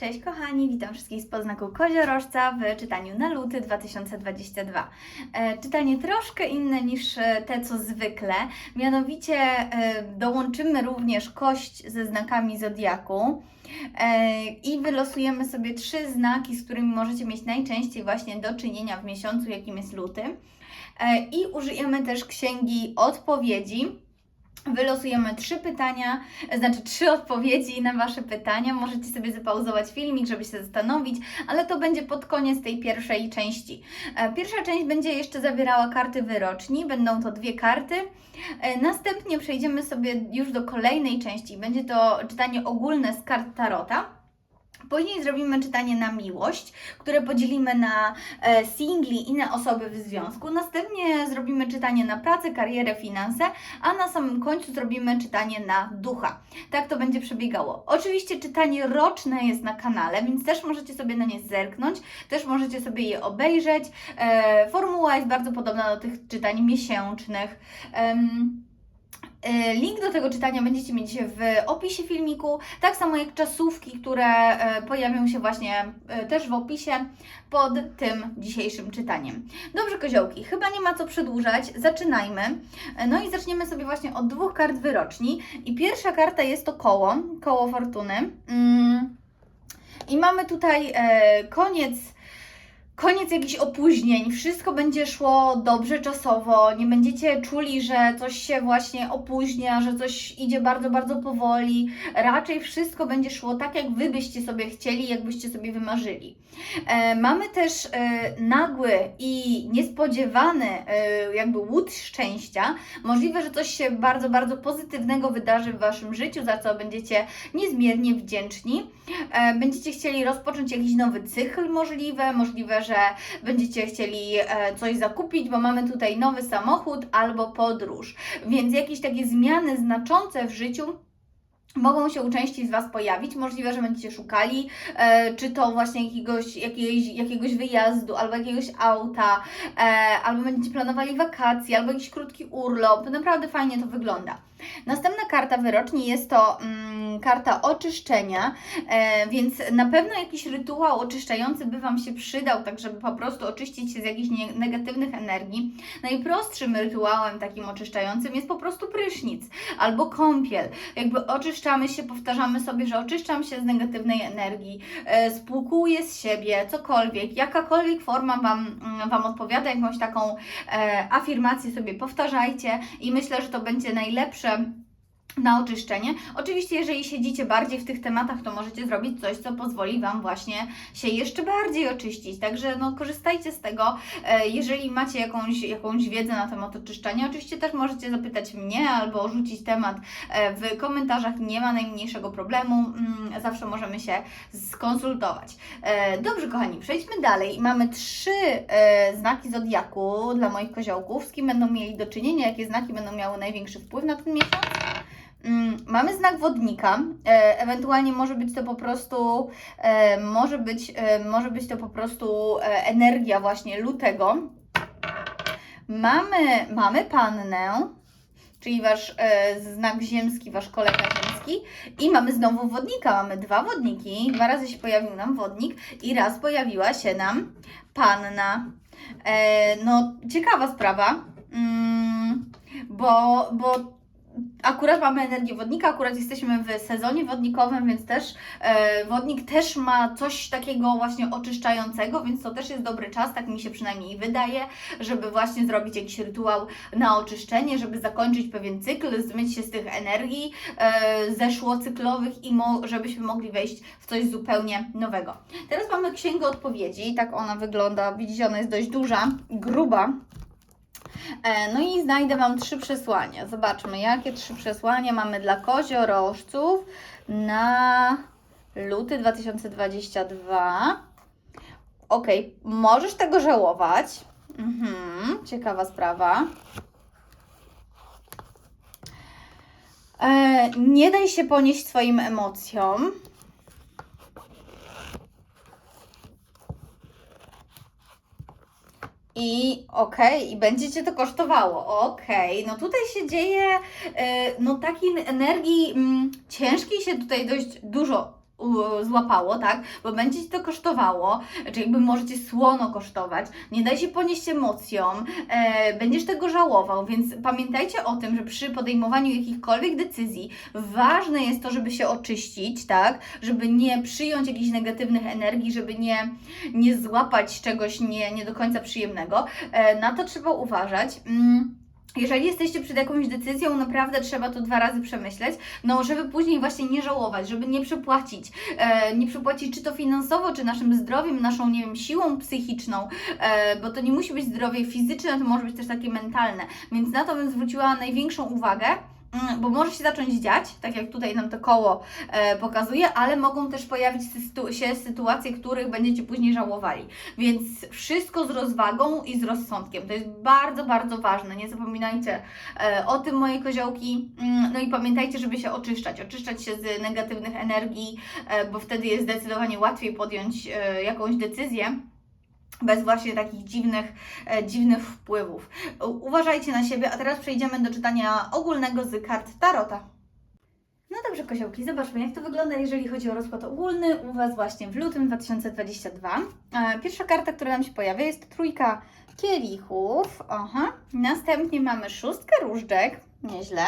Cześć kochani, witam wszystkich z poznaku Koziorożca w czytaniu na luty 2022. E, czytanie troszkę inne niż e, te co zwykle, mianowicie e, dołączymy również kość ze znakami Zodiaku e, i wylosujemy sobie trzy znaki, z którymi możecie mieć najczęściej właśnie do czynienia w miesiącu, jakim jest luty. E, I użyjemy też księgi odpowiedzi. Wylosujemy trzy pytania, znaczy trzy odpowiedzi na Wasze pytania. Możecie sobie zapauzować filmik, żeby się zastanowić, ale to będzie pod koniec tej pierwszej części. E, Pierwsza część będzie jeszcze zawierała karty wyroczni, będą to dwie karty. E, Następnie przejdziemy sobie już do kolejnej części. Będzie to czytanie ogólne z kart Tarota. Później zrobimy czytanie na miłość, które podzielimy na e, singli i na osoby w związku. Następnie zrobimy czytanie na pracę, karierę, finanse, a na samym końcu zrobimy czytanie na ducha. Tak to będzie przebiegało. Oczywiście czytanie roczne jest na kanale, więc też możecie sobie na nie zerknąć, też możecie sobie je obejrzeć. E, formuła jest bardzo podobna do tych czytań miesięcznych. E, Link do tego czytania będziecie mieć w opisie filmiku, tak samo jak czasówki, które e, pojawią się właśnie e, też w opisie pod tym dzisiejszym czytaniem. Dobrze, koziołki, chyba nie ma co przedłużać, zaczynajmy. No i zaczniemy sobie właśnie od dwóch kart wyroczni. I pierwsza karta jest to koło, koło fortuny. Mm. I mamy tutaj koniec koniec jakichś opóźnień, wszystko będzie szło dobrze czasowo, nie będziecie czuli, że coś się właśnie opóźnia, że coś idzie bardzo, bardzo powoli. Raczej wszystko będzie szło tak, jak Wy byście sobie chcieli, jakbyście sobie wymarzyli. E, mamy też e, nagły i niespodziewany e, jakby łód szczęścia. Możliwe, że coś się bardzo, bardzo pozytywnego wydarzy w Waszym życiu, za co będziecie niezmiernie wdzięczni. E, będziecie chcieli rozpocząć jakiś nowy cykl możliwe, możliwe, że będziecie chcieli e, coś zakupić, bo mamy tutaj nowy samochód albo podróż. Więc jakieś takie zmiany znaczące w życiu mogą się u części z Was pojawić. Możliwe, że będziecie szukali, e, czy to właśnie jakiegoś, jakiegoś, jakiegoś wyjazdu, albo jakiegoś auta, e, albo będziecie planowali wakacje, albo jakiś krótki urlop. Naprawdę fajnie to wygląda. Następna karta wyroczni jest to mm, karta oczyszczenia, e, więc na pewno jakiś rytuał oczyszczający by Wam się przydał, tak żeby po prostu oczyścić się z jakichś negatywnych energii. Najprostszym rytuałem takim oczyszczającym jest po prostu prysznic albo kąpiel. Jakby oczyszczamy się, powtarzamy sobie, że oczyszczam się z negatywnej energii, e, spłukuję z siebie, cokolwiek, jakakolwiek forma Wam, mm, wam odpowiada, jakąś taką e, afirmację sobie powtarzajcie i myślę, że to będzie najlepsze Owszem, na oczyszczenie. Oczywiście, jeżeli siedzicie bardziej w tych tematach, to możecie zrobić coś, co pozwoli Wam właśnie się jeszcze bardziej oczyścić. Także no, korzystajcie z tego. E, Jeżeli macie jakąś, jakąś wiedzę na temat oczyszczania, oczywiście też możecie zapytać mnie albo rzucić temat e, w komentarzach. Nie ma najmniejszego problemu. Mm, Zawsze możemy się skonsultować. E, Dobrze, kochani, przejdźmy dalej. Mamy trzy znaki zodiaku dla moich koziołków. Z kim będą mieli do czynienia, jakie znaki będą miały największy wpływ na ten miesiąc? Mm, Mamy znak wodnika, e, ewentualnie może być to po prostu, e, może być, e, może być to po prostu energia właśnie lutego. Mamy, mamy pannę, czyli wasz znak ziemski, wasz kolega ziemski. I mamy znowu wodnika, mamy dwa wodniki, dwa razy się pojawił nam wodnik i raz pojawiła się nam panna. No, ciekawa sprawa, mm, bo, bo akurat mamy energię wodnika, akurat jesteśmy w sezonie wodnikowym, więc też e, wodnik też ma coś takiego właśnie oczyszczającego, więc to też jest dobry czas, tak mi się przynajmniej wydaje, żeby właśnie zrobić jakiś rytuał na oczyszczenie, żeby zakończyć pewien cykl, zmyć się z tych energii e, zeszłocyklowych i mo- żebyśmy mogli wejść w coś zupełnie nowego. Teraz mamy księgę odpowiedzi, tak ona wygląda, widzicie, ona jest dość duża, gruba. E, No i znajdę Wam trzy przesłania. Zobaczmy, jakie trzy przesłania mamy dla koziorożców na luty 2022. Ok, możesz tego żałować. Mhm, ciekawa sprawa. E, nie daj się ponieść swoim emocjom. I okej, i będzie Cię to kosztowało. Okej, no tutaj się dzieje, e, no takiej energii mm, ciężkiej się tutaj dość dużo złapało, tak? Bo będzie Ci to kosztowało, czy jakby możecie słono kosztować, nie daj się ponieść emocjom, e, będziesz tego żałował, więc pamiętajcie o tym, że przy podejmowaniu jakichkolwiek decyzji ważne jest to, żeby się oczyścić, tak? Żeby nie przyjąć jakichś negatywnych energii, żeby nie, nie złapać czegoś nie, nie do końca przyjemnego. E, na to trzeba uważać. Mm. Jeżeli jesteście przed jakąś decyzją, naprawdę trzeba to dwa razy przemyśleć, no żeby później właśnie nie żałować, żeby nie przepłacić, e, nie przepłacić czy to finansowo, czy naszym zdrowiem, naszą, nie wiem, siłą psychiczną, e, bo to nie musi być zdrowie fizyczne, to może być też takie mentalne, więc na to bym zwróciła największą uwagę. Mm, Bo może się zacząć dziać, tak jak tutaj nam to koło e, pokazuje, ale mogą też pojawić się sytuacje, których będziecie później żałowali. Więc wszystko z rozwagą i z rozsądkiem. To jest bardzo, bardzo ważne. Nie zapominajcie e, o tym, moje koziołki. Mm, No i pamiętajcie, żeby się oczyszczać. Oczyszczać się z negatywnych energii, e, bo wtedy jest zdecydowanie łatwiej podjąć e, jakąś decyzję. Bez właśnie takich dziwnych, e, dziwnych wpływów. Uważajcie na siebie, a teraz przejdziemy do czytania ogólnego z kart Tarota. No dobrze, koziołki, zobaczmy, jak to wygląda, jeżeli chodzi o rozkład ogólny u Was właśnie w lutym 2022. E, Pierwsza karta, która nam się pojawia, jest trójka kielichów. Aha. Następnie mamy szóstkę różdżek. Nieźle.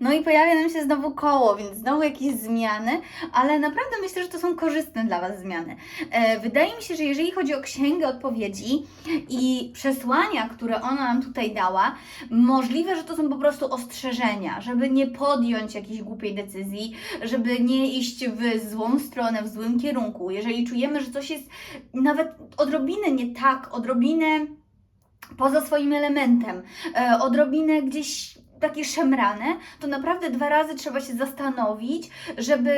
No i pojawia nam się znowu koło, więc znowu jakieś zmiany, ale naprawdę myślę, że to są korzystne dla Was zmiany. E, wydaje mi się, że jeżeli chodzi o księgę odpowiedzi i przesłania, które ona nam tutaj dała, możliwe, że to są po prostu ostrzeżenia, żeby nie podjąć jakiejś głupiej decyzji, żeby nie iść w złą stronę, w złym kierunku. Jeżeli czujemy, że coś jest nawet odrobinę nie tak, odrobinę poza swoim elementem, e, odrobinę gdzieś takie szemrane, to naprawdę dwa razy trzeba się zastanowić, żeby,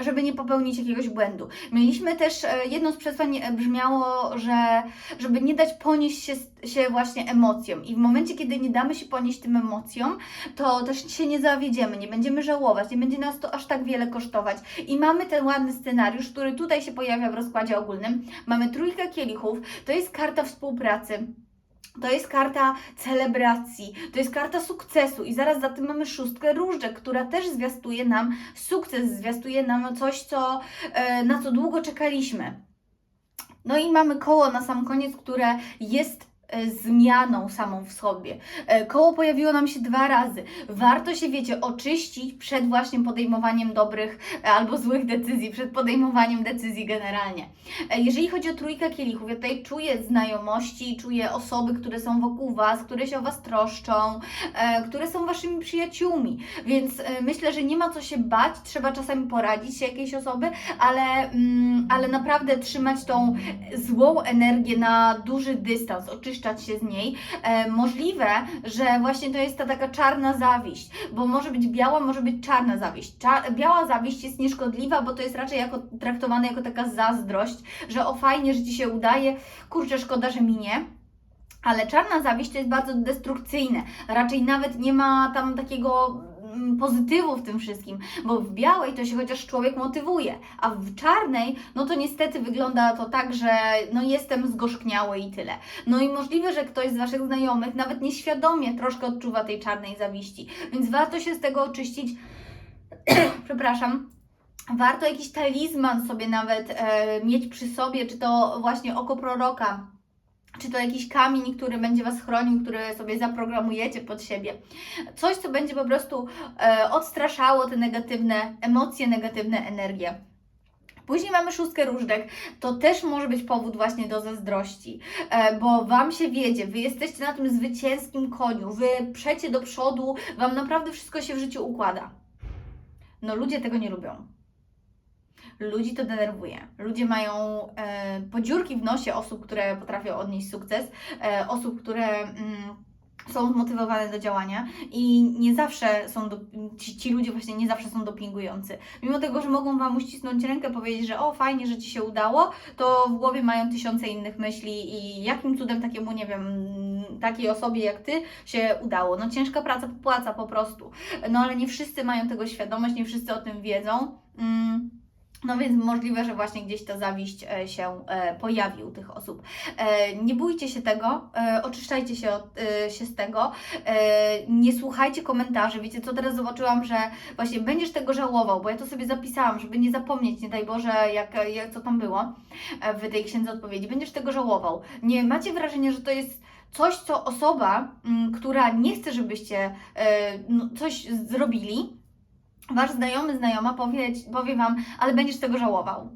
żeby nie popełnić jakiegoś błędu. Mieliśmy też, e, jedno z przesłań e, brzmiało, że żeby nie dać ponieść się, się właśnie emocjom i w momencie, kiedy nie damy się ponieść tym emocjom, to też się nie zawiedziemy, nie będziemy żałować, nie będzie nas to aż tak wiele kosztować. I mamy ten ładny scenariusz, który tutaj się pojawia w rozkładzie ogólnym. Mamy trójkę kielichów, to jest karta współpracy. To jest karta celebracji, to jest karta sukcesu i zaraz za tym mamy szóstkę różdżek, która też zwiastuje nam sukces, zwiastuje nam coś, co, e, na co długo czekaliśmy. No i mamy koło na sam koniec, które jest zmianą samą w sobie. E, Koło pojawiło nam się dwa razy. Warto się, wiecie, oczyścić przed właśnie podejmowaniem dobrych e, albo złych decyzji, przed podejmowaniem decyzji generalnie. E, Jeżeli chodzi o trójkę kielichów, ja tutaj czuję znajomości, czuję osoby, które są wokół Was, które się o Was troszczą, e, które są Waszymi przyjaciółmi, więc e, myślę, że nie ma co się bać, trzeba czasami poradzić się jakiejś osoby, ale, mm, ale naprawdę trzymać tą złą energię na duży dystans, oczyszczać się z niej. E, możliwe, że właśnie to jest ta taka czarna zawiść, bo może być biała, może być czarna zawiść. Biała zawiść jest nieszkodliwa, bo to jest raczej jako, traktowane jako taka zazdrość, że o fajnie, że Ci się udaje, kurczę, szkoda, że minie. Ale czarna zawiść to jest bardzo destrukcyjne. Raczej nawet nie ma tam takiego pozytywu w tym wszystkim, bo w białej to się chociaż człowiek motywuje, a w czarnej, no to niestety wygląda to tak, że no jestem zgorzkniały i tyle. No i możliwe, że ktoś z Waszych znajomych nawet nieświadomie troszkę odczuwa tej czarnej zawiści, więc warto się z tego oczyścić. Przepraszam. Warto jakiś talizman sobie nawet e, mieć przy sobie, czy to właśnie oko proroka, czy to jakiś kamień, który będzie Was chronił, który sobie zaprogramujecie pod siebie. Coś, co będzie po prostu e, odstraszało te negatywne emocje, negatywne energie. Później mamy szóstkę różdżek. To też może być powód właśnie do zazdrości, e, bo Wam się wiedzie, Wy jesteście na tym zwycięskim koniu, Wy przecie do przodu, Wam naprawdę wszystko się w życiu układa. No ludzie tego nie lubią. Ludzi to denerwuje. Ludzie mają e, podziurki w nosie osób, które potrafią odnieść sukces, e, osób, które mm, są zmotywowane do działania i nie zawsze są, do, ci, ci ludzie właśnie nie zawsze są dopingujący. Mimo tego, że mogą Wam uścisnąć rękę, powiedzieć, że o fajnie, że Ci się udało, to w głowie mają tysiące innych myśli i jakim cudem takiemu, nie wiem, takiej osobie jak Ty się udało. No ciężka praca popłaca po prostu. No ale nie wszyscy mają tego świadomość, nie wszyscy o tym wiedzą. Mm. No więc możliwe, że właśnie gdzieś ta zawiść e, się e, pojawi u tych osób. E, Nie bójcie się tego, oczyszczajcie się, od, się z tego, nie słuchajcie komentarzy. Wiecie co, teraz zobaczyłam, że właśnie będziesz tego żałował, bo ja to sobie zapisałam, żeby nie zapomnieć, nie daj Boże, jak, jak co tam było w tej księdze odpowiedzi. Będziesz tego żałował. Nie macie wrażenia, że to jest coś, co osoba, m, która nie chce, żebyście no, coś zrobili, Wasz znajomy, znajoma powie, powie Wam, ale będziesz tego żałował.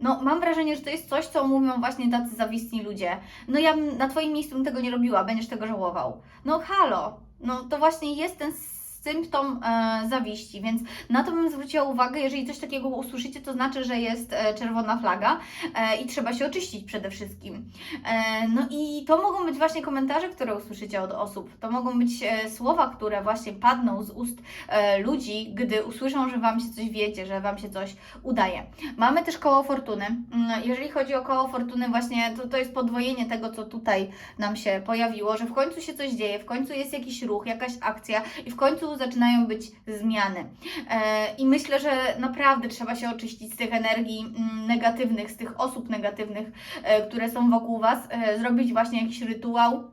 No, mam wrażenie, że to jest coś, co mówią właśnie tacy zawistni ludzie. No, ja bym na Twoim miejscu bym tego nie robiła, będziesz tego żałował. No, halo, no to właśnie jest ten symptom e, zawiści, więc na to bym zwróciła uwagę. Jeżeli coś takiego usłyszycie, to znaczy, że jest e, czerwona flaga e, i trzeba się oczyścić przede wszystkim. E, no i to mogą być właśnie komentarze, które usłyszycie od osób. To mogą być e, słowa, które właśnie padną z ust e, ludzi, gdy usłyszą, że Wam się coś wiecie, że Wam się coś udaje. Mamy też koło fortuny. Mm, Jeżeli chodzi o koło fortuny, właśnie to, to jest podwojenie tego, co tutaj nam się pojawiło, że w końcu się coś dzieje, w końcu jest jakiś ruch, jakaś akcja i w końcu zaczynają być zmiany. E, I myślę, że naprawdę trzeba się oczyścić z tych energii mm, negatywnych, z tych osób negatywnych, e, które są wokół Was, e, zrobić właśnie jakiś rytuał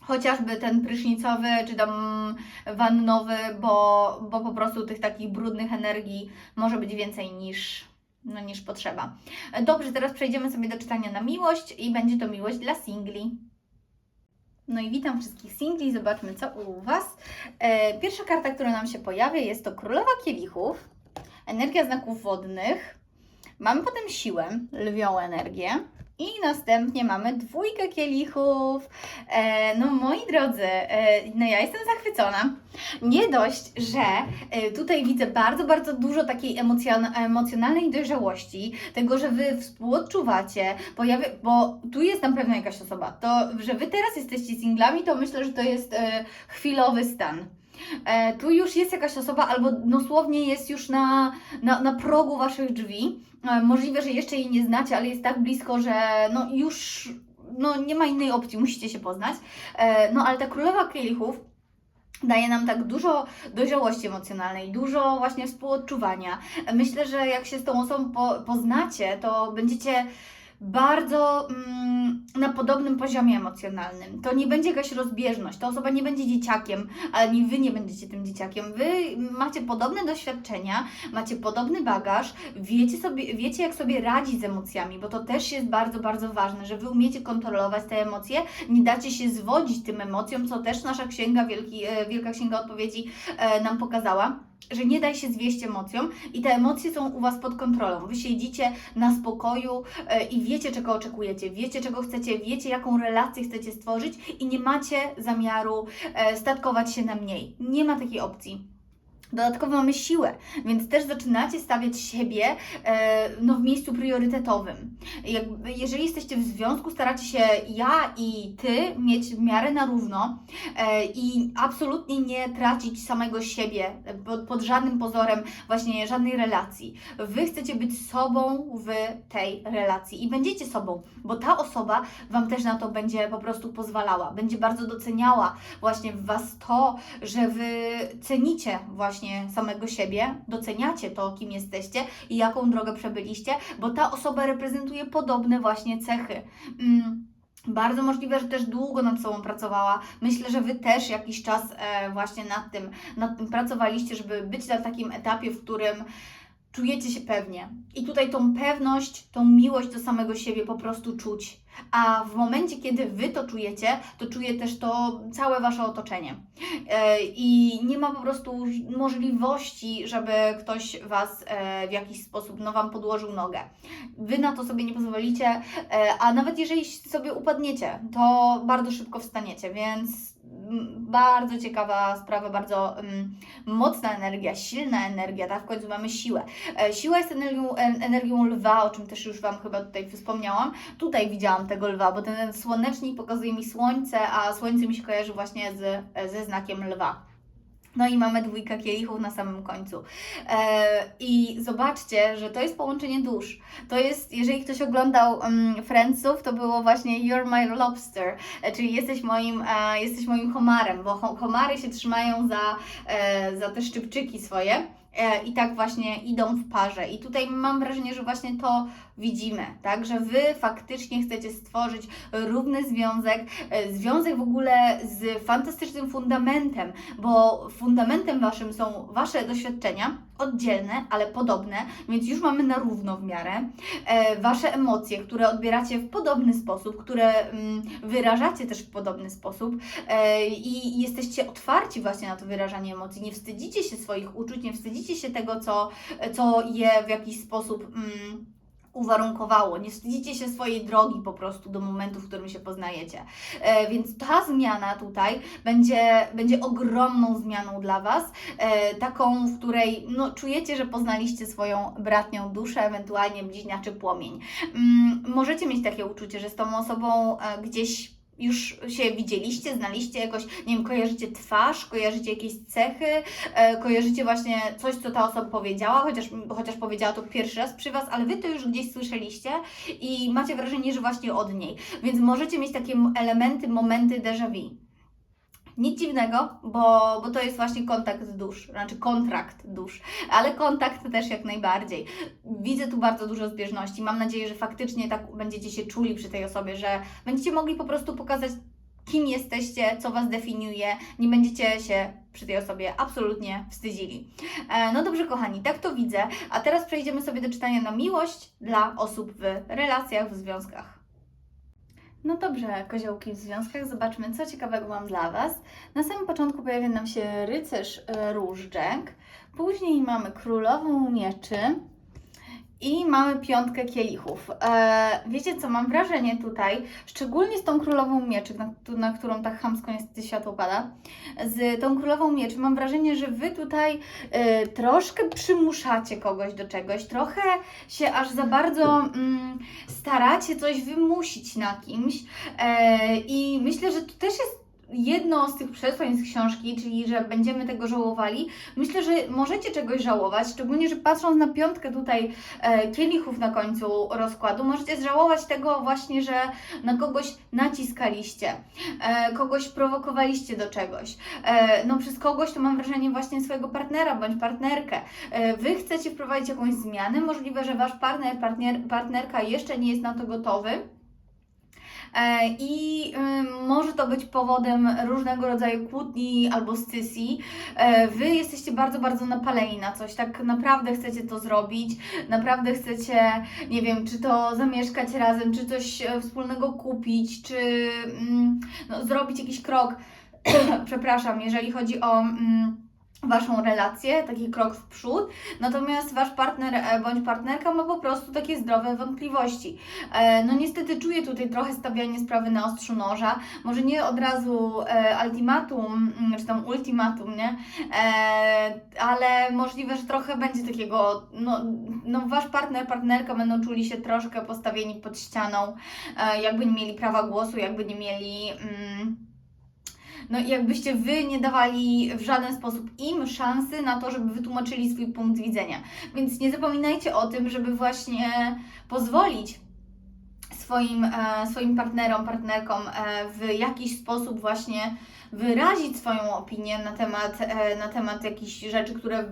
chociażby ten prysznicowy czy tam wannowy, bo, bo po prostu tych takich brudnych energii może być więcej niż, no, niż potrzeba. Dobrze, teraz przejdziemy sobie do czytania na miłość i będzie to miłość dla singli. No i witam wszystkich singli, zobaczmy co u Was. E, Pierwsza karta, która nam się pojawia jest to Królowa Kielichów, energia znaków wodnych. Mamy potem siłę, lwią energię. I następnie mamy dwójkę kielichów. E, no moi drodzy, e, no ja jestem zachwycona. Nie dość, że e, tutaj widzę bardzo, bardzo dużo takiej emocjon- emocjonalnej dojrzałości, tego, że Wy współodczuwacie, bo tu jest na pewno jakaś osoba. To, że Wy teraz jesteście singlami, to myślę, że to jest e, chwilowy stan. E, tu już jest jakaś osoba, albo dosłownie jest już na, na, na progu Waszych drzwi. E, możliwe, że jeszcze jej nie znacie, ale jest tak blisko, że no już no, nie ma innej opcji, musicie się poznać. E, no ale ta królowa kielichów daje nam tak dużo dojrzałości emocjonalnej, dużo właśnie współodczuwania. Myślę, że jak się z tą osobą po, poznacie, to będziecie bardzo mm, na podobnym poziomie emocjonalnym. To nie będzie jakaś rozbieżność. Ta osoba nie będzie dzieciakiem, ale nie wy nie będziecie tym dzieciakiem. Wy macie podobne doświadczenia, macie podobny bagaż, wiecie, sobie, wiecie jak sobie radzić z emocjami, bo to też jest bardzo, bardzo ważne, że wy umiecie kontrolować te emocje, nie dacie się zwodzić tym emocjom, co też nasza księga, Wielki, e, Wielka Księga Odpowiedzi e, nam pokazała że nie daj się zwieść emocjom i te emocje są u Was pod kontrolą. Wy siedzicie na spokoju e, i wiecie, czego oczekujecie, wiecie, czego chcecie, wiecie, jaką relację chcecie stworzyć i nie macie zamiaru e, statkować się na mniej. Nie ma takiej opcji. Dodatkowo mamy siłę, więc też zaczynacie stawiać siebie e, no, w miejscu priorytetowym. Jeżeli jesteście w związku, staracie się ja i ty mieć w miarę na równo e, i absolutnie nie tracić samego siebie pod, pod żadnym pozorem właśnie żadnej relacji. Wy chcecie być sobą w tej relacji i będziecie sobą, bo ta osoba Wam też na to będzie po prostu pozwalała, będzie bardzo doceniała właśnie w Was to, że Wy cenicie właśnie samego siebie, doceniacie to, kim jesteście i jaką drogę przebyliście, bo ta osoba reprezentuje podobne właśnie cechy. Mm. Bardzo możliwe, że też długo nad sobą pracowała. Myślę, że Wy też jakiś czas e, właśnie nad tym, nad tym pracowaliście, żeby być na takim etapie, w którym czujecie się pewnie. I tutaj tą pewność, tą miłość do samego siebie po prostu czuć. A w momencie, kiedy Wy to czujecie, to czuje też to całe Wasze otoczenie. E, I nie ma po prostu możliwości, żeby ktoś Was e, w jakiś sposób no, Wam podłożył nogę. Wy na to sobie nie pozwolicie, e, a nawet jeżeli sobie upadniecie, to bardzo szybko wstaniecie, więc bardzo ciekawa sprawa, bardzo mm, mocna energia, silna energia, tak? W końcu mamy siłę. E, Siła jest energią, en- energią lwa, o czym też już Wam chyba tutaj wspomniałam. Tutaj widziałam tego lwa, bo ten słonecznik pokazuje mi słońce, a słońce mi się kojarzy właśnie z, ze znakiem lwa. No i mamy dwójkę kielichów na samym końcu. E, I zobaczcie, że to jest połączenie dusz. To jest, jeżeli ktoś oglądał um, Friendsów, to było właśnie You're my lobster, e, czyli jesteś moim, e, jesteś moim homarem, bo ho- homary się trzymają za, za te szczypczyki swoje. i tak właśnie idą w parze. I tutaj mam wrażenie, że właśnie to widzimy, tak? Że Wy faktycznie chcecie stworzyć równy związek, e, związek w ogóle z fantastycznym fundamentem, bo fundamentem Waszym są Wasze doświadczenia, oddzielne, ale podobne, więc już mamy na równo w miarę. E, wasze emocje, które odbieracie w podobny sposób, które mm, wyrażacie też w podobny sposób e, i jesteście otwarci właśnie na to wyrażanie emocji. Nie wstydzicie się swoich uczuć, nie wstydzicie się tego, co, co je w jakiś sposób. Mm, uwarunkowało. Nie wstydzicie się swojej drogi po prostu do momentu, w którym się poznajecie. E, więc ta zmiana tutaj będzie, będzie ogromną zmianą dla Was, e, taką, w której no, czujecie, że poznaliście swoją bratnią duszę, ewentualnie bliźniaczy płomień. Mm, możecie mieć takie uczucie, że z tą osobą e, gdzieś już się widzieliście, znaliście jakoś, nie wiem, kojarzycie twarz, kojarzycie jakieś cechy, e, kojarzycie właśnie coś, co ta osoba powiedziała, chociaż, chociaż powiedziała to pierwszy raz przy Was, ale Wy to już gdzieś słyszeliście i macie wrażenie, że właśnie od niej. Więc możecie mieć takie elementy, momenty déjà vu. Nic dziwnego, bo, bo to jest właśnie kontakt dusz, znaczy kontrakt dusz, ale kontakt też jak najbardziej. Widzę tu bardzo dużo zbieżności. Mam nadzieję, że faktycznie tak będziecie się czuli przy tej osobie, że będziecie mogli po prostu pokazać, kim jesteście, co Was definiuje, nie będziecie się przy tej osobie absolutnie wstydzili. E, no dobrze, kochani, tak to widzę. A teraz przejdziemy sobie do czytania na miłość dla osób w relacjach, w związkach. No dobrze, koziołki w związkach, zobaczmy, co ciekawego mam dla Was. Na samym początku pojawia nam się rycerz e, różdżek, później mamy królową mieczy i mamy piątkę kielichów. E, wiecie co, mam wrażenie tutaj, szczególnie z tą królową mieczy, na, tu- na którą tak chamsko niestety światło pada, z tą królową mieczy mam wrażenie, że Wy tutaj e, troszkę przymuszacie kogoś do czegoś, trochę się aż za bardzo mm, staracie coś wymusić na kimś e, i myślę, że to też jest jedno z tych przesłań z książki, czyli że będziemy tego żałowali. Myślę, że możecie czegoś żałować, szczególnie, że patrząc na piątkę tutaj e, kielichów na końcu rozkładu, możecie żałować tego właśnie, że na kogoś naciskaliście, e, kogoś prowokowaliście do czegoś. E, no przez kogoś to mam wrażenie właśnie swojego partnera bądź partnerkę. E, Wy chcecie wprowadzić jakąś zmianę, możliwe, że Wasz partner, partner partnerka jeszcze nie jest na to gotowy. E, I ym, może to być powodem różnego rodzaju kłótni albo scysji. E, Wy jesteście bardzo, bardzo napaleni na coś, tak naprawdę chcecie to zrobić, naprawdę chcecie, nie wiem, czy to zamieszkać razem, czy coś e, wspólnego kupić, czy mm, no, zrobić jakiś krok. Przepraszam, jeżeli chodzi o. Mm, Waszą relację, taki krok w przód, natomiast Wasz partner e, bądź partnerka ma po prostu takie zdrowe wątpliwości. E, No niestety czuję tutaj trochę stawianie sprawy na ostrzu noża, może nie od razu e, ultimatum, mm, czy tam ultimatum, nie? Ale możliwe, że trochę będzie takiego, no, no Wasz partner, partnerka będą czuli się troszkę postawieni pod ścianą, jakby nie mieli prawa głosu, jakby nie mieli... Mm, no jakbyście wy nie dawali w żaden sposób im szansy na to, żeby wytłumaczyli swój punkt widzenia. Więc nie zapominajcie o tym, żeby właśnie pozwolić swoim, e, swoim partnerom, partnerkom e, w jakiś sposób właśnie wyrazić swoją opinię na temat, e, na temat jakichś rzeczy, które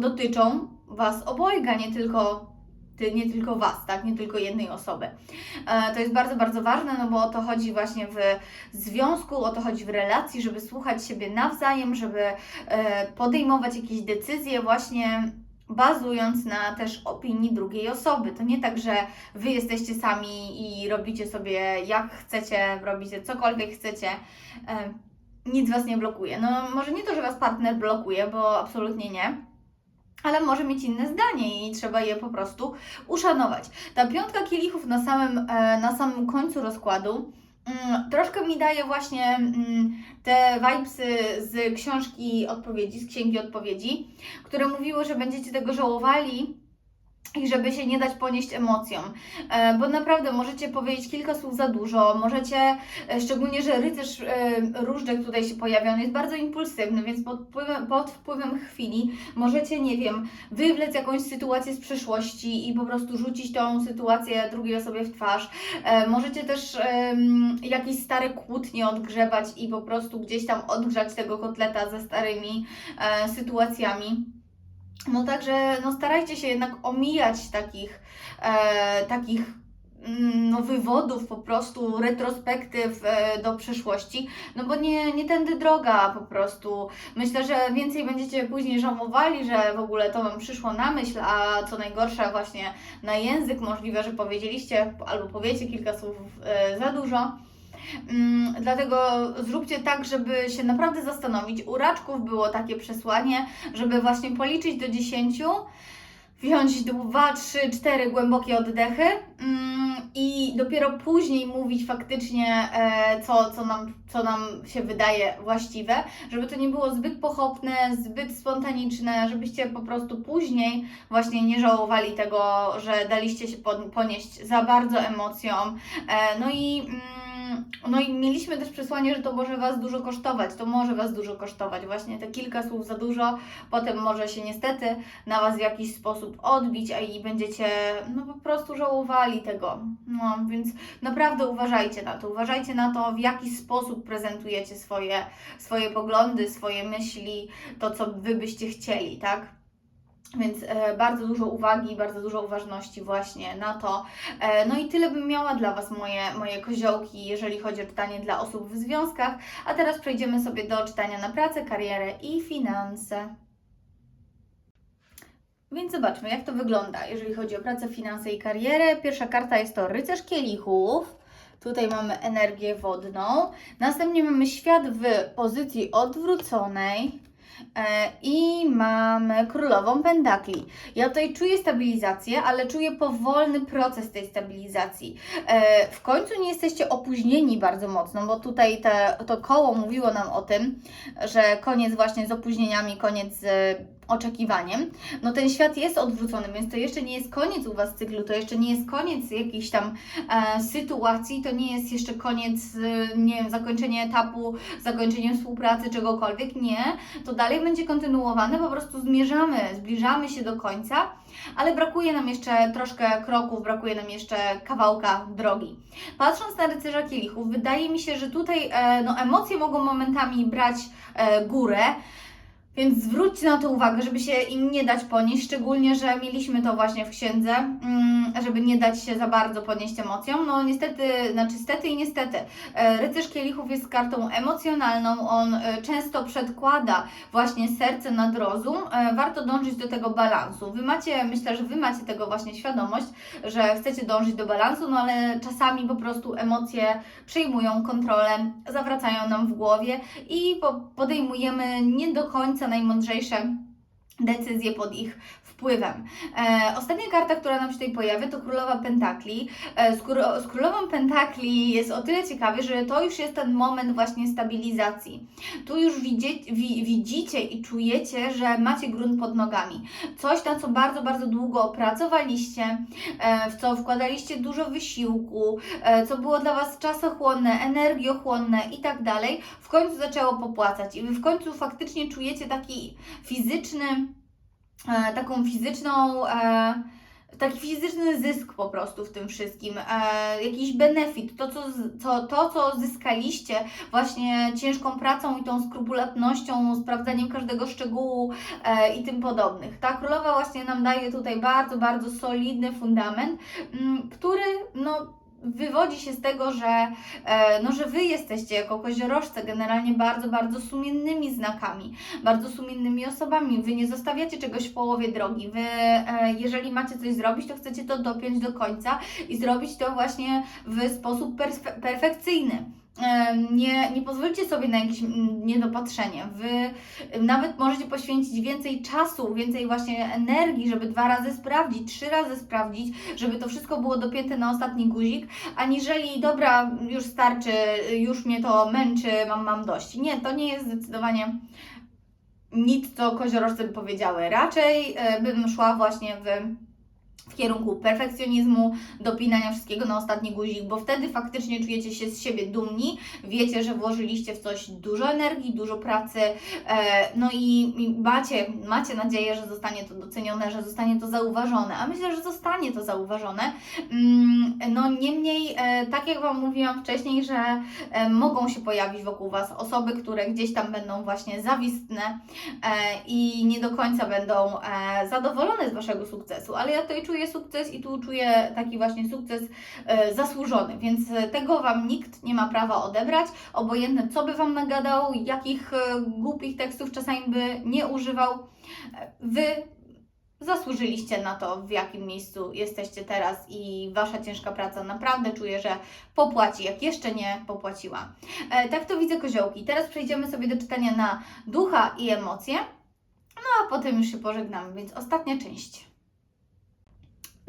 dotyczą Was obojga, nie tylko, ty, nie tylko Was, tak? Nie tylko jednej osoby. E, To jest bardzo, bardzo ważne, no bo o to chodzi właśnie w związku, o to chodzi w relacji, żeby słuchać siebie nawzajem, żeby e, podejmować jakieś decyzje właśnie bazując na też opinii drugiej osoby. To nie tak, że Wy jesteście sami i robicie sobie jak chcecie, robicie cokolwiek chcecie. E, Nic Was nie blokuje. No może nie to, że Was partner blokuje, bo absolutnie nie. Ale może mieć inne zdanie i trzeba je po prostu uszanować. Ta piątka kielichów na samym, e, na samym końcu rozkładu mm, troszkę mi daje właśnie mm, te vibesy z książki odpowiedzi, z księgi odpowiedzi, które mówiły, że będziecie tego żałowali i żeby się nie dać ponieść emocjom, e, bo naprawdę możecie powiedzieć kilka słów za dużo, możecie, e, szczególnie, że rycerz e, różdżek tutaj się pojawia, on jest bardzo impulsywny, więc pod wpływem, pod wpływem chwili możecie, nie wiem, wywlec jakąś sytuację z przeszłości i po prostu rzucić tą sytuację drugiej osobie w twarz. Możecie też jakieś stare kłótnie odgrzebać i po prostu gdzieś tam odgrzać tego kotleta ze starymi sytuacjami. No także no starajcie się jednak omijać takich, e, takich mm, no, wywodów, po prostu retrospektyw e, do przeszłości, no bo nie, nie tędy droga po prostu. Myślę, że więcej będziecie później żałowali, że w ogóle to Wam przyszło na myśl, a co najgorsze właśnie na język możliwe, że powiedzieliście albo powiecie kilka słów e, za dużo. Mm, dlatego zróbcie tak, żeby się naprawdę zastanowić. U raczków było takie przesłanie, żeby właśnie policzyć do 10, wziąć 2, 3, 4 głębokie oddechy mm, i dopiero później mówić faktycznie, e, co, co, nam, co nam się wydaje właściwe, żeby to nie było zbyt pochopne, zbyt spontaniczne, żebyście po prostu później właśnie nie żałowali tego, że daliście się ponieść za bardzo emocjom. E, no i. Mm, no i mieliśmy też przesłanie, że to może Was dużo kosztować. To może Was dużo kosztować. Właśnie te kilka słów za dużo, potem może się niestety na Was w jakiś sposób odbić, a i będziecie no po prostu żałowali tego. No więc naprawdę uważajcie na to. Uważajcie na to, w jaki sposób prezentujecie swoje, swoje poglądy, swoje myśli, to co Wy byście chcieli, tak? Więc e, bardzo dużo uwagi, bardzo dużo uważności właśnie na to. E, no i tyle bym miała dla Was moje, moje koziołki, jeżeli chodzi o czytanie dla osób w związkach. A teraz przejdziemy sobie do czytania na pracę, karierę i finanse. Więc zobaczmy, jak to wygląda, jeżeli chodzi o pracę, finanse i karierę. Pierwsza karta jest to rycerz kielichów. Tutaj mamy energię wodną. Następnie mamy świat w pozycji odwróconej. E, I mamy królową pentakli. Ja tutaj czuję stabilizację, ale czuję powolny proces tej stabilizacji. E, W końcu nie jesteście opóźnieni bardzo mocno, bo tutaj te, to koło mówiło nam o tym, że koniec właśnie z opóźnieniami, koniec z oczekiwaniem. No ten świat jest odwrócony, więc to jeszcze nie jest koniec u Was cyklu, to jeszcze nie jest koniec jakiejś tam e, sytuacji, to nie jest jeszcze koniec, e, nie wiem, zakończenie etapu, zakończenie współpracy, czegokolwiek, nie. To dalej będzie kontynuowane, po prostu zmierzamy, zbliżamy się do końca, ale brakuje nam jeszcze troszkę kroków, brakuje nam jeszcze kawałka drogi. Patrząc na rycerza kielichów, wydaje mi się, że tutaj e, no, emocje mogą momentami brać e, górę, więc zwróćcie na to uwagę, żeby się im nie dać ponieść, szczególnie, że mieliśmy to właśnie w księdze, mm, żeby nie dać się za bardzo ponieść emocjom. No niestety, znaczy stety i niestety, e, rycerz kielichów jest kartą emocjonalną, on e, często przedkłada właśnie serce nad rozum. E, Warto dążyć do tego balansu. Wy macie, myślę, że Wy macie tego właśnie świadomość, że chcecie dążyć do balansu, no ale czasami po prostu emocje przejmują kontrolę, zawracają nam w głowie i po- podejmujemy nie do końca najmądrzejsze decyzje pod ich wpływem. E, ostatnia karta, która nam się tutaj pojawia, to Królowa Pentakli. E, z, z Królową Pentakli jest o tyle ciekawy, że to już jest ten moment właśnie stabilizacji. Tu już widzie, wi, widzicie i czujecie, że macie grunt pod nogami. Coś, na co bardzo, bardzo długo pracowaliście, e, w co wkładaliście dużo wysiłku, e, co było dla Was czasochłonne, energiochłonne i tak dalej, w końcu zaczęło popłacać i Wy w końcu faktycznie czujecie taki fizyczny, taką fizyczną, e, taki fizyczny zysk po prostu w tym wszystkim, e, jakiś benefit, to co, co, to co zyskaliście właśnie ciężką pracą i tą skrupulatnością, sprawdzaniem każdego szczegółu e, i tym podobnych. Ta królowa właśnie nam daje tutaj bardzo, bardzo solidny fundament, który no wywodzi się z tego, że, e, no, że Wy jesteście jako koziorożce generalnie bardzo, bardzo sumiennymi znakami, bardzo sumiennymi osobami. Wy nie zostawiacie czegoś w połowie drogi. Wy, e, jeżeli macie coś zrobić, to chcecie to dopiąć do końca i zrobić to właśnie w sposób persfe- perfekcyjny. Nie, nie pozwólcie sobie na jakieś mm, niedopatrzenie. Wy nawet możecie poświęcić więcej czasu, więcej właśnie energii, żeby dwa razy sprawdzić, trzy razy sprawdzić, żeby to wszystko było dopięte na ostatni guzik, aniżeli dobra, już starczy, już mnie to męczy, mam, mam dość. Nie, to nie jest zdecydowanie nic, co koziorożce by powiedziały. Raczej e, bym szła właśnie w kierunku perfekcjonizmu, dopinania wszystkiego na ostatni guzik, bo wtedy faktycznie czujecie się z siebie dumni, wiecie, że włożyliście w coś dużo energii, dużo pracy, e, no i, macie, macie nadzieję, że zostanie to docenione, że zostanie to zauważone, a myślę, że zostanie to zauważone. Mm, No niemniej, e, tak jak Wam mówiłam wcześniej, że e, mogą się pojawić wokół Was osoby, które gdzieś tam będą właśnie zawistne i nie do końca będą zadowolone z Waszego sukcesu, ale ja tutaj czuję sukces i tu czuję taki właśnie sukces e, zasłużony, więc e, tego Wam nikt nie ma prawa odebrać, obojętne co by Wam nagadał, jakich e, głupich tekstów czasami by nie używał, Wy zasłużyliście na to, w jakim miejscu jesteście teraz i Wasza ciężka praca naprawdę czuję, że popłaci, jak jeszcze nie popłaciła. Tak to widzę koziołki. Teraz przejdziemy sobie do czytania na ducha i emocje, no a potem już się pożegnamy, więc ostatnia część.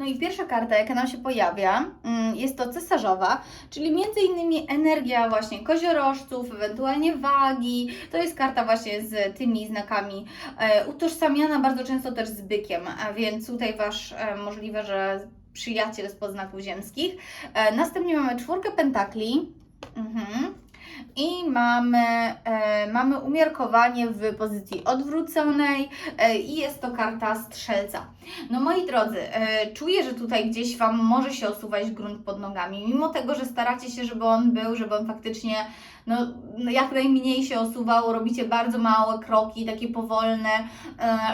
No i pierwsza karta, jaka nam się pojawia, mm, jest to cesarzowa, czyli między innymi energia właśnie koziorożców, ewentualnie wagi. To jest karta właśnie z tymi znakami e, utożsamiana bardzo często też z bykiem, a więc tutaj Wasz e, możliwe, że przyjaciel z podznaków ziemskich. E, następnie mamy czwórkę pentakli. Mhm. I mamy, e, mamy umiarkowanie w pozycji odwróconej e, i jest to karta strzelca. No moi drodzy, e, czuję, że tutaj gdzieś Wam może się osuwać grunt pod nogami, mimo tego, że staracie się, żeby on był, żeby on faktycznie no, jak najmniej się osuwał, robicie bardzo małe kroki, takie powolne,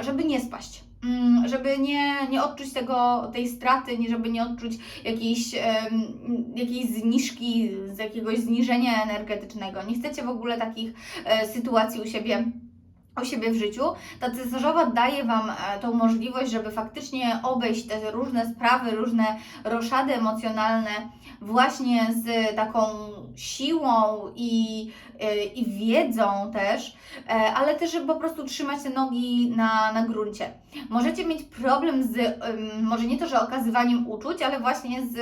żeby nie spaść. Mm, Żeby nie, nie odczuć tego, tej straty, nie, żeby nie odczuć jakiejś, jakiejś zniżki, z jakiegoś zniżenia energetycznego. Nie chcecie w ogóle takich e, sytuacji u siebie o siebie w życiu. Ta cesarzowa daje Wam e, tą możliwość, żeby faktycznie obejść te różne sprawy, różne roszady emocjonalne właśnie z taką siłą i, e, i wiedzą też, e, ale też, żeby po prostu trzymać te nogi na, na gruncie. Możecie mieć problem z, może nie to, że okazywaniem uczuć, ale właśnie z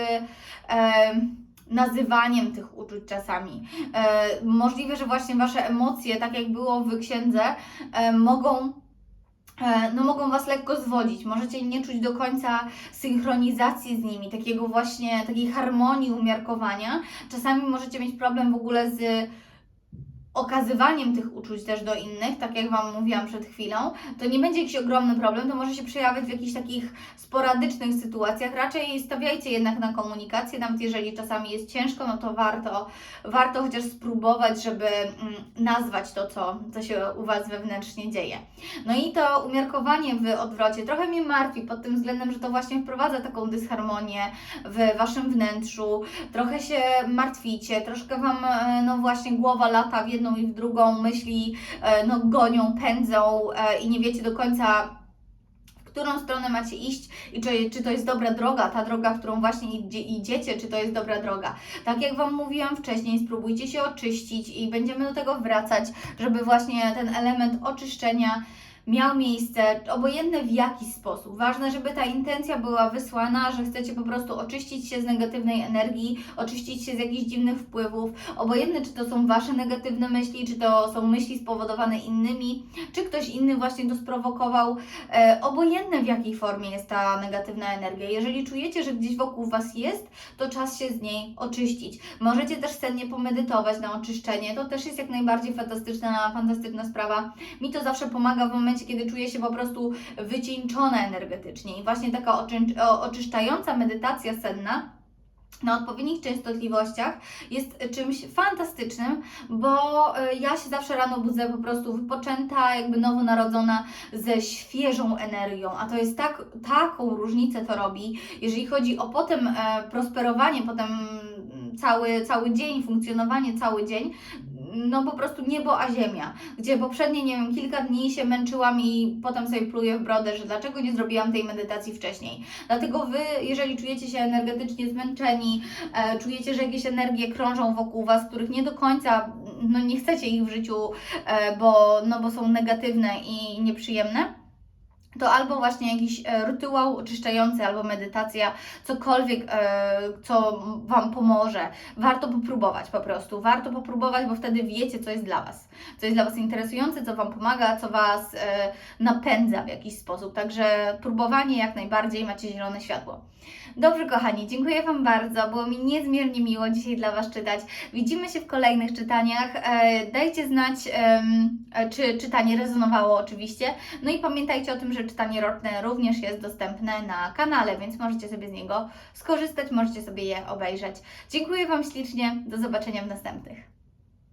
nazywaniem tych uczuć czasami. E, możliwe, że właśnie Wasze emocje, tak jak było w księdze, e, mogą e, no mogą Was lekko zwodzić. Możecie nie czuć do końca synchronizacji z nimi, takiego właśnie, takiej harmonii umiarkowania. Czasami możecie mieć problem w ogóle z okazywaniem tych uczuć też do innych, tak jak Wam mówiłam przed chwilą, to nie będzie jakiś ogromny problem, to może się przejawiać w jakichś takich sporadycznych sytuacjach. Raczej stawiajcie jednak na komunikację, nawet jeżeli czasami jest ciężko, no to warto, warto chociaż spróbować, żeby mm, nazwać to, co, co się u Was wewnętrznie dzieje. No i to umiarkowanie w odwrocie trochę mnie martwi pod tym względem, że to właśnie wprowadza taką dysharmonię w Waszym wnętrzu, trochę się martwicie, troszkę Wam, e, no właśnie, głowa lata w jedną i w drugą, myśli e, no, gonią, pędzą e, i nie wiecie do końca, w którą stronę macie iść i czy, czy to jest dobra droga, ta droga, w którą właśnie idzie, idziecie, czy to jest dobra droga. Tak jak Wam mówiłam wcześniej, spróbujcie się oczyścić i będziemy do tego wracać, żeby właśnie ten element oczyszczenia miał miejsce, obojętne w jaki sposób. Ważne, żeby ta intencja była wysłana, że chcecie po prostu oczyścić się z negatywnej energii, oczyścić się z jakichś dziwnych wpływów. Obojętne, czy to są Wasze negatywne myśli, czy to są myśli spowodowane innymi, czy ktoś inny właśnie to sprowokował. E, obojętne w jakiej formie jest ta negatywna energia. Jeżeli czujecie, że gdzieś wokół Was jest, to czas się z niej oczyścić. Możecie też sennie pomedytować na oczyszczenie. To też jest jak najbardziej fantastyczna, fantastyczna sprawa. Mi to zawsze pomaga w momencie, kiedy czuję się po prostu wycieńczona energetycznie. I właśnie taka oczyszczająca medytacja senna na odpowiednich częstotliwościach jest czymś fantastycznym, bo y, ja się zawsze rano budzę po prostu wypoczęta, jakby nowonarodzona, ze świeżą energią, a to jest tak, taką różnicę to robi, jeżeli chodzi o potem e, prosperowanie, potem cały, cały dzień, funkcjonowanie cały dzień, no po prostu niebo a ziemia, gdzie poprzednie, nie wiem, kilka dni się męczyłam i potem sobie pluję w brodę, że dlaczego nie zrobiłam tej medytacji wcześniej. Dlatego Wy, jeżeli czujecie się energetycznie zmęczeni, e, czujecie, że jakieś energie krążą wokół Was, których nie do końca, no nie chcecie ich w życiu, e, bo, no bo są negatywne i nieprzyjemne, to albo właśnie jakiś e, rytuał oczyszczający, albo medytacja, cokolwiek, e, co Wam pomoże. Warto popróbować po prostu. Warto popróbować, bo wtedy wiecie, co jest dla Was. Co jest dla Was interesujące, co Wam pomaga, co Was e, napędza w jakiś sposób. Także próbowanie jak najbardziej macie zielone światło. Dobrze, kochani, dziękuję Wam bardzo. Było mi niezmiernie miło dzisiaj dla Was czytać. Widzimy się w kolejnych czytaniach. E, Dajcie znać, e, czy czytanie rezonowało oczywiście. No i pamiętajcie o tym, że czytanie roczne również jest dostępne na kanale, więc możecie sobie z niego skorzystać, możecie sobie je obejrzeć. Dziękuję Wam ślicznie. Do zobaczenia w następnych.